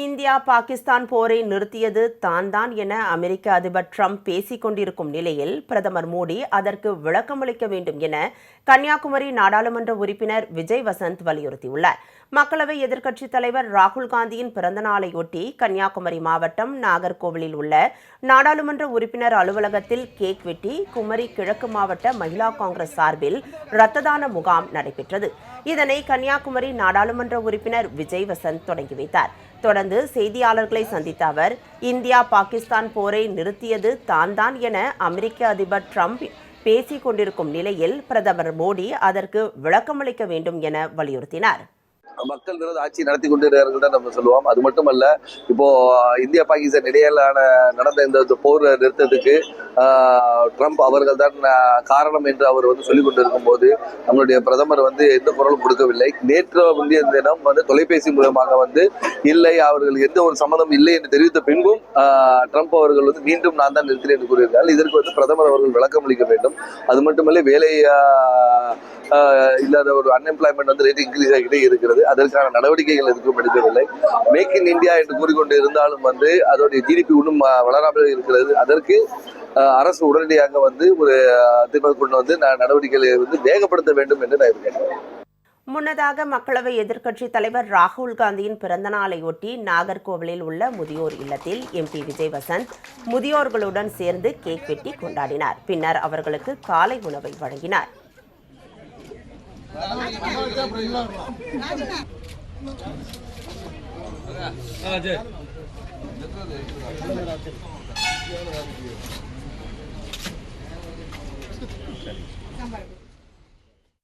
India Pakistan போரை நிறுத்தியது தான் தான் என அமெரிக்க அதிபர் ட்ரம்ப் பேசிக் கொண்டிருக்கும் நிலையில் பிரதமர் மோடி அதற்கு விளக்கமளிக்க வேண்டும் என கன்னியாகுமரி நாடாளுமன்ற உறுப்பினர் விஜய் வசந்த் வலியுறுத்தியுள்ளார். மக்களவை எதிர்க்கட்சித் தலைவர் ராகுல் காந்தியின் பிறந்த நாளையொட்டி கன்னியாகுமரி மாவட்டம் நாகர்கோவிலில் உள்ள நாடாளுமன்ற உறுப்பினர் அலுவலகத்தில் கேக் வெட்டி குமரி கிழக்கு மாவட்ட மகிழா காங்கிரஸ் சார்பில் இரத்த தான முகாம் நடைபெற்றது. இதனை கன்னியாகுமரி நாடாளுமன்ற உறுப்பினர் விஜய் வசந்த் தொடங்கி வைத்தார். தொடர்ந்து செய்தியாளர்களை சந்தித்த அவர் இந்தியா பாகிஸ்தான் போரை நிறுத்தியது தான் தான் என அமெரிக்க அதிபர் ட்ரம்ப் பேசிக் கொண்டிருக்கும் நிலையில் பிரதமர் மோடி அதற்கு விளக்கமளிக்க வேண்டும் என வலியுறுத்தினார். மக்கள் விரோத ஆட்சி நடத்தி கொண்டிருக்கிறார்கள் தான் நம்ம சொல்லுவோம். அது மட்டுமல்ல இப்போ இந்தியா பாகிஸ்தான் இடையிலான நடந்த இந்த போர் நிறுத்தத்துக்கு ட்ரம்ப் அவர்கள் தான் காரணம் என்று அவர் வந்து சொல்லிக் கொண்டிருக்கும் போது நம்மளுடைய பிரதமர் வந்து எந்த குரலும் கொடுக்கவில்லை. நேற்று முந்தைய தினம் வந்து தொலைபேசி மூலமாக வந்து இல்லை அவர்கள் எந்த ஒரு சம்மதம் இல்லை என்று தெரிவித்த பின்பும் ட்ரம்ப் அவர்கள் வந்து மீண்டும் நான் தான் நிறுத்தினேன் என்று கூறியிருந்தால் இதற்கு வந்து பிரதமர் அவர்கள் விளக்கம் அளிக்க வேண்டும். அது மட்டுமல்ல வேலை இல்லாத ஒரு அன்எம்ப்ளாய்மெண்ட் வந்து ரேட் இன்க்ரீஸ் ஆகிட்டே இருக்கிறது. அதற்கான நடவடிக்கைகள் எதுவும் எடுக்கவில்லை. மேக் இன் இந்தியா என்று கூறிக்கொண்டு இருந்தாலும் வந்து அதோடைய ஜிடிபி இன்னும் வளராமல் இருக்கிறது. அதற்கு அரசு உடனடியாக வந்து ஒரு தீர்வு கொண்டு வந்து நடவடிக்கைகளை வந்து வேகப்படுத்த வேண்டும் என்று நான் இருக்கிறேன் முன்னதாக மக்களவை எதிர்க்கட்சித் தலைவர் ராகுல் காந்தியின் பிறந்த நாளையொட்டி நாகர்கோவிலில் உள்ள முதியோர் இல்லத்தில் எம்பி விஜய் வசந்த் முதியோர்களுடன் சேர்ந்து கேக் வெட்டி கொண்டாடினார். பின்னர் அவர்களுக்கு காலை உணவை வழங்கினார்.